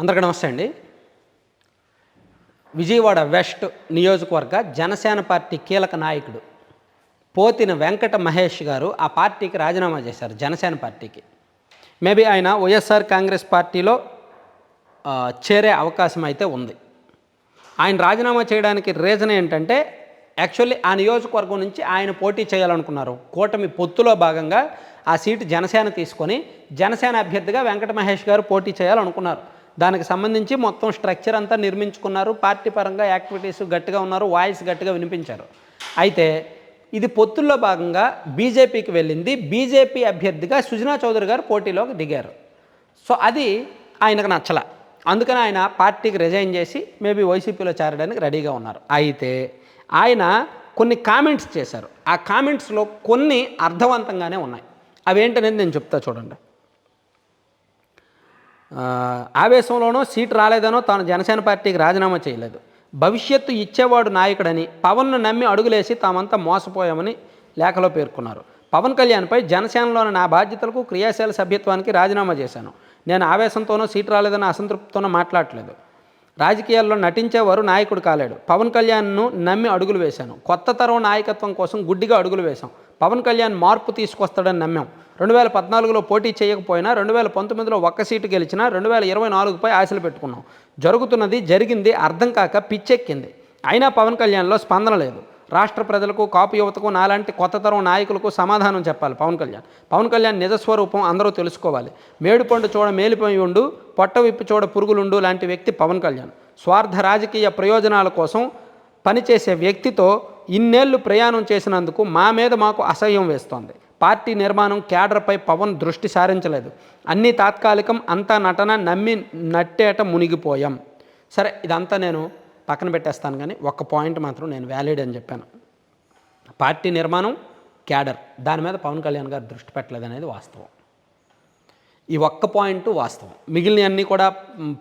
అందరికీ నమస్తే అండి. విజయవాడ వెస్ట్ నియోజకవర్గ జనసేన పార్టీ కీలక నాయకుడు పోతిన వెంకట మహేష్ గారు ఆ పార్టీకి రాజీనామా చేశారు జనసేన పార్టీకి. మేబీ ఆయన వైఎస్ఆర్ కాంగ్రెస్ పార్టీలో చేరే అవకాశం అయితే ఉంది. ఆయన రాజీనామా చేయడానికి రీజన్ ఏంటంటే యాక్చువల్లీ ఆ నియోజకవర్గం నుంచి ఆయన పోటీ చేయాలనుకున్నారు. కూటమి పొత్తులో భాగంగా ఆ సీటు జనసేన తీసుకొని జనసేన అభ్యర్థిగా వెంకట మహేష్ గారు పోటీ చేయాలనుకున్నారు. దానికి సంబంధించి మొత్తం స్ట్రక్చర్ అంతా నిర్మించుకున్నారు. పార్టీ పరంగా యాక్టివిటీస్ గట్టిగా ఉన్నారు. వాయిస్ గట్టిగా వినిపించారు. అయితే ఇది పొత్తుల్లో భాగంగా బీజేపీకి వెళ్ళింది. బీజేపీ అభ్యర్థిగా సుజనా చౌదరి గారు పోటీలోకి దిగారు. సో అది ఆయనకు నచ్చల. అందుకని ఆయన పార్టీకి రిజైన్ చేసి మేబీ వైసీపీలో చేరడానికి రెడీగా ఉన్నారు. అయితే ఆయన కొన్ని కామెంట్స్ చేశారు. ఆ కామెంట్స్లో కొన్ని అర్థవంతంగానే ఉన్నాయి. అవేంటనేది నేను చెప్తా చూడండి. ఆవేశంలోనో సీటు రాలేదనో తాను జనసేన పార్టీకి రాజీనామా చేయలేదు. భవిష్యత్తు ఇచ్చేవాడు నాయకుడని పవన్ను నమ్మి అడుగులేసి తామంతా మోసపోయామని లేఖలో పేర్కొన్నారు. పవన్ కళ్యాణ్పై జనసేనలోని నా బాధ్యతలకు క్రియాశీల సభ్యత్వానికి రాజీనామా చేశాను. నేను ఆవేశంతోనో సీటు రాలేదన్న అసంతృప్తితోనో మాట్లాడలేదు. రాజకీయాల్లో నటించేవారు నాయకుడు కాలేడు. పవన్ కళ్యాణ్ను నమ్మి అడుగులు వేశాను. కొత్త తరం నాయకత్వం కోసం గుడ్డిగా అడుగులు వేశాం. పవన్ కళ్యాణ్ మార్పు తీసుకొస్తాడని నమ్మాం. రెండు వేల పద్నాలుగులో పోటీ చేయకపోయినా రెండు వేల పంతొమ్మిదిలో ఒక్క సీటు గెలిచినా రెండు వేల ఇరవై నాలుగుపై ఆశలు పెట్టుకున్నాం. జరుగుతున్నది జరిగింది అర్థం కాక పిచ్చెక్కింది. అయినా పవన్ కళ్యాణ్లో స్పందన లేదు. రాష్ట్ర ప్రజలకు కాపు యువతకు నాలాంటి కొత్త తరం నాయకులకు సమాధానం చెప్పాలి పవన్ కళ్యాణ్. పవన్ కళ్యాణ్ నిజస్వరూపం అందరూ తెలుసుకోవాలి. మేడుపండు చూడ మేలిపోయి ఉండు పొట్ట విప్పి చూడ పురుగులుండు లాంటి వ్యక్తి పవన్ కళ్యాణ్. స్వార్థ రాజకీయ ప్రయోజనాల కోసం పనిచేసే వ్యక్తితో ఇన్నేళ్ళు ప్రయాణం చేసినందుకు మా మీద మాకు అసహ్యం వేస్తోంది. పార్టీ నిర్మాణం క్యాడర్పై పవన్ దృష్టి సారించలేదు. అన్ని తాత్కాలికం అంతా నటన నమ్మి నట్టేట మునిగిపోయాం. సరే ఇదంతా నేను పక్కన పెట్టేస్తాను కానీ ఒక్క పాయింట్ మాత్రం నేను వ్యాలిడ్ అని చెప్పాను. పార్టీ నిర్మాణం క్యాడర్ దాని మీద పవన్ కళ్యాణ్ గారు దృష్టి పెట్టలేదు అనేది వాస్తవం. ఈ ఒక్క పాయింట్ వాస్తవం. మిగిలినవన్నీ కూడా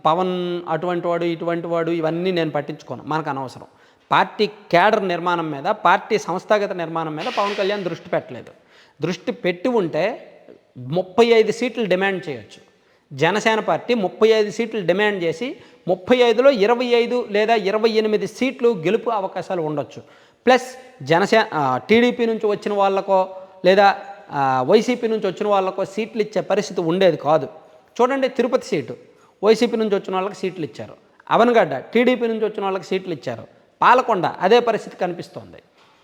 పవన్ అటువంటి వాడు ఇటువంటి వాడు ఇవన్నీ నేను పట్టించుకోను. మనకు అనవసరం. పార్టీ క్యాడర్ నిర్మాణం మీద పార్టీ సంస్థాగత నిర్మాణం మీద పవన్ కళ్యాణ్ దృష్టి పెట్టలేదు. దృష్టి పెట్టి ఉంటే ముప్పై ఐదు సీట్లు డిమాండ్ చేయొచ్చు. జనసేన పార్టీ ముప్పై ఐదు సీట్లు డిమాండ్ చేసి ముప్పై ఐదులో ఇరవై ఐదు లేదా ఇరవై ఎనిమిది సీట్లు గెలుపు అవకాశాలు ఉండొచ్చు. ప్లస్ జనసేన టీడీపీ నుంచి వచ్చిన వాళ్ళకో లేదా వైసీపీ నుంచి వచ్చిన వాళ్ళకో సీట్లు ఇచ్చే పరిస్థితి ఉండేది కాదు. చూడండి తిరుపతి సీటు. వైసీపీ నుంచి వచ్చిన వాళ్ళకి సీట్లు ఇచ్చారు. అవనగడ్డ టీడీపీ నుంచి వచ్చిన వాళ్ళకి సీట్లు ఇచ్చారు. పాలకొండ అదే పరిస్థితి కనిపిస్తోంది.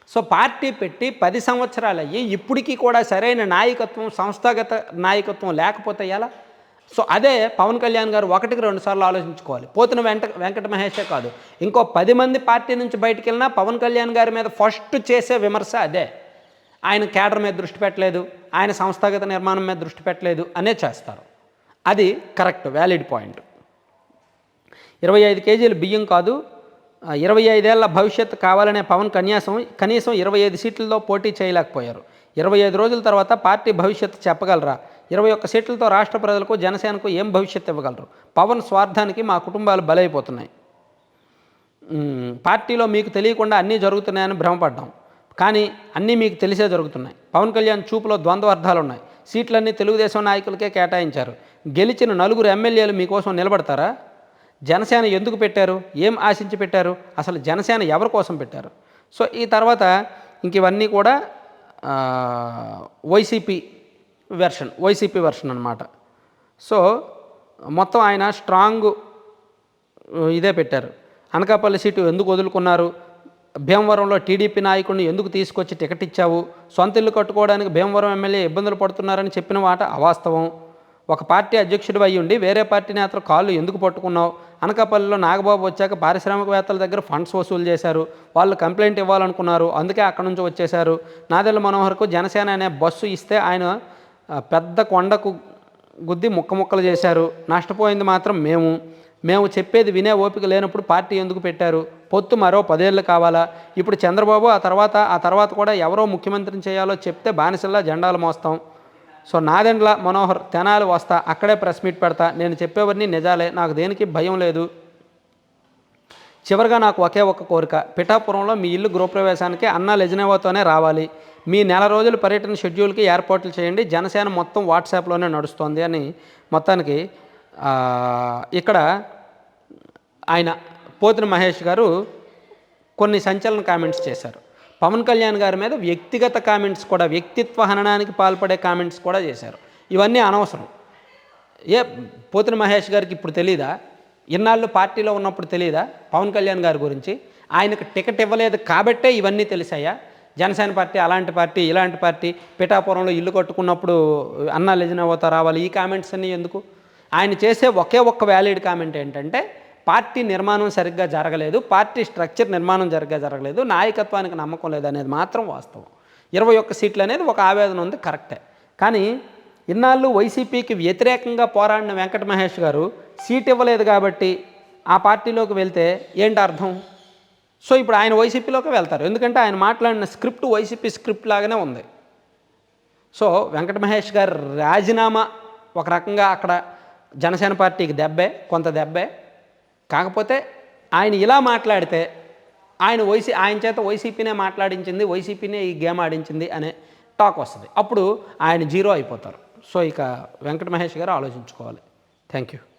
సో పార్టీ పెట్టి పది సంవత్సరాలు అయ్యి ఇప్పటికీ కూడా సరైన నాయకత్వం సంస్థాగత నాయకత్వం లేకపోతే ఎలా? సో అదే పవన్ కళ్యాణ్ గారు ఒకటికి రెండు సార్లు ఆలోచించుకోవాలి. పోతున్న వెంట వెంకట మహేషే కాదు. ఇంకో పది మంది పార్టీ నుంచి బయటికి వెళ్ళినా పవన్ కళ్యాణ్ గారి మీద ఫస్ట్ చేసే విమర్శ అదే. ఆయన కేడర్ మీద దృష్టి పెట్టలేదు ఆయన సంస్థాగత నిర్మాణం మీద దృష్టి పెట్టలేదు అనే చేస్తారు. అది కరెక్ట్ వ్యాలిడ్ పాయింట్. ఇరవై ఐదు కేజీలు బియ్యం కాదు ఇరవై ఐదేళ్ళ భవిష్యత్ కావాలనే పవన్ కన్యాసం కనీసం ఇరవై ఐదు సీట్లతో పోటీ చేయలేకపోయారు. ఇరవై ఐదు రోజుల తర్వాత పార్టీ భవిష్యత్తు చెప్పగలరా? ఇరవై ఒక్క సీట్లతో రాష్ట్ర ప్రజలకు జనసేనకు ఏం భవిష్యత్తు ఇవ్వగలరు? పవన్ స్వార్థానికి మా కుటుంబాలు బలైపోతున్నాయి. పార్టీలో మీకు తెలియకుండా అన్నీ జరుగుతున్నాయని భ్రమపడ్డాం. కానీ అన్నీ మీకు తెలిసే జరుగుతున్నాయి. పవన్ కళ్యాణ్ చూపులో ద్వంద్వ అర్థాలు ఉన్నాయి సీట్లన్నీ తెలుగుదేశం నాయకులకే కేటాయించారు. గెలిచిన నలుగురు ఎమ్మెల్యేలు మీకోసం నిలబడతారా? జనసేన ఎందుకు పెట్టారు? ఏం ఆశించి పెట్టారు? అసలు జనసేన ఎవరి కోసం పెట్టారు? సో ఈ తర్వాత ఇంక ఇవన్నీ కూడా వైసీపీ వెర్షన్ వైసీపీ వెర్షన్ అనమాట సో మొత్తం ఆయన స్ట్రాంగ్ ఇదే పెట్టారు. అనకాపల్లి సీటు ఎందుకు వదులుకున్నారు? భీమవరంలో టీడీపీ నాయకుడిని ఎందుకు తీసుకొచ్చి టికెట్ ఇచ్చావు? సొంత ఇల్లు కట్టుకోవడానికి భీమవరం ఎమ్మెల్యే ఇబ్బందులు పడుతున్నారని చెప్పిన మాట అవాస్తవం. ఒక పార్టీ అధ్యక్షుడు అయ్యి ఉండి వేరే పార్టీ నేతలు కాళ్ళు ఎందుకు పట్టుకున్నావు? అనకాపల్లిలో నాగబాబు వచ్చాక పారిశ్రామికవేత్తల దగ్గర ఫండ్స్ వసూలు చేశారు. వాళ్ళు కంప్లైంట్ ఇవ్వాలనుకున్నారు. అందుకే అక్కడి నుంచి వచ్చేశారు. నాదెళ్ళ మనోహర్కు జనసేన అనే బస్సు ఇస్తే ఆయన పెద్ద కొండకు గుద్ది ముక్క ముక్కలు చేశారు. నష్టపోయింది మాత్రం మేము. మేము చెప్పేది వినే ఓపిక లేనప్పుడు పార్టీ ఎందుకు పెట్టారు? పొత్తు మరో పదేళ్ళు కావాలా? ఇప్పుడు చంద్రబాబు ఆ తర్వాత ఆ తర్వాత కూడా ఎవరో ముఖ్యమంత్రిని చేయాలో చెప్తే బానిసల్లా జెండాలు మోస్తాం. సో నాదెండ్ల మనోహర్ తెనాలి వస్తా అక్కడే ప్రెస్ మీట్ పెడతా. నేను చెప్పేవన్నీ నిజాలే నాకు దేనికి భయం లేదు. చివరిగా నాకు ఒకే ఒక్క కోరిక పిఠాపురంలో మీ ఇల్లు గృహప్రవేశానికి అన్నా లెజనేవాతోనే రావాలి. మీ నెల రోజుల పర్యటన షెడ్యూల్కి ఏర్పాట్లు చేయండి జనసేన మొత్తం వాట్సాప్లోనే నడుస్తోంది అని మొత్తానికి ఇక్కడ ఆయన పోతిన మహేష్ గారు కొన్ని సంచలన కామెంట్స్ చేశారు. పవన్ కళ్యాణ్ గారి మీద వ్యక్తిగత కామెంట్స్ కూడా వ్యక్తిత్వ హననానికి పాల్పడే కామెంట్స్ కూడా చేశారు. ఇవన్నీ అనవసరం. ఏ పోతిన మహేష్ గారికి ఇప్పుడు తెలీదా? ఇన్నాళ్ళు పార్టీలో ఉన్నప్పుడు తెలీదా పవన్ కళ్యాణ్ గారి గురించి? ఆయనకు టికెట్ ఇవ్వలేదు కాబట్టే ఇవన్నీ తెలిసాయా? జనసేన పార్టీ అలాంటి పార్టీ ఇలాంటి పార్టీ పిఠాపురంలో ఇల్లు కట్టుకున్నప్పుడు అన్నా లెజనవత రావాలి ఈ కామెంట్స్ అన్నీ ఎందుకు? ఆయన చేసే ఒకే ఒక్క వ్యాలిడ్ కామెంట్ ఏంటంటే పార్టీ నిర్మాణం సరిగ్గా జరగలేదు పార్టీ స్ట్రక్చర్ నిర్మాణం సరిగ్గా జరగలేదు నాయకత్వానికి నమ్మకం లేదు అనేది మాత్రం వాస్తవం. ఇరవై ఒక్క సీట్లు అనేది ఒక ఆవేదన ఉంది కరెక్టే. కానీ ఇన్నాళ్ళు వైసీపీకి వ్యతిరేకంగా పోరాడిన వెంకట మహేష్ గారు సీట్ ఇవ్వలేదు కాబట్టి ఆ పార్టీలోకి వెళ్తే ఏంటి అర్థం? సో ఇప్పుడు ఆయన వైసీపీలోకి వెళ్తారు. ఎందుకంటే ఆయన మాట్లాడిన స్క్రిప్ట్ వైసీపీ స్క్రిప్ట్ లాగానే ఉంది. సో వెంకట మహేష్ గారు రాజీనామా ఒక రకంగా అక్కడ జనసేన పార్టీకి దెబ్బే కొంత దెబ్బే. కాకపోతే ఆయన ఇలా మాట్లాడితే ఆయన వైసీ ఆయన చేత వైసీపీనే మాట్లాడించింది వైసీపీనే ఈ గేమ్ ఆడించింది అనే టాక్ వస్తుంది. అప్పుడు ఆయన జీరో అయిపోతారు. సో ఇక వెంకట మహేష్ గారు ఆలోచించుకోవాలి. Thank you.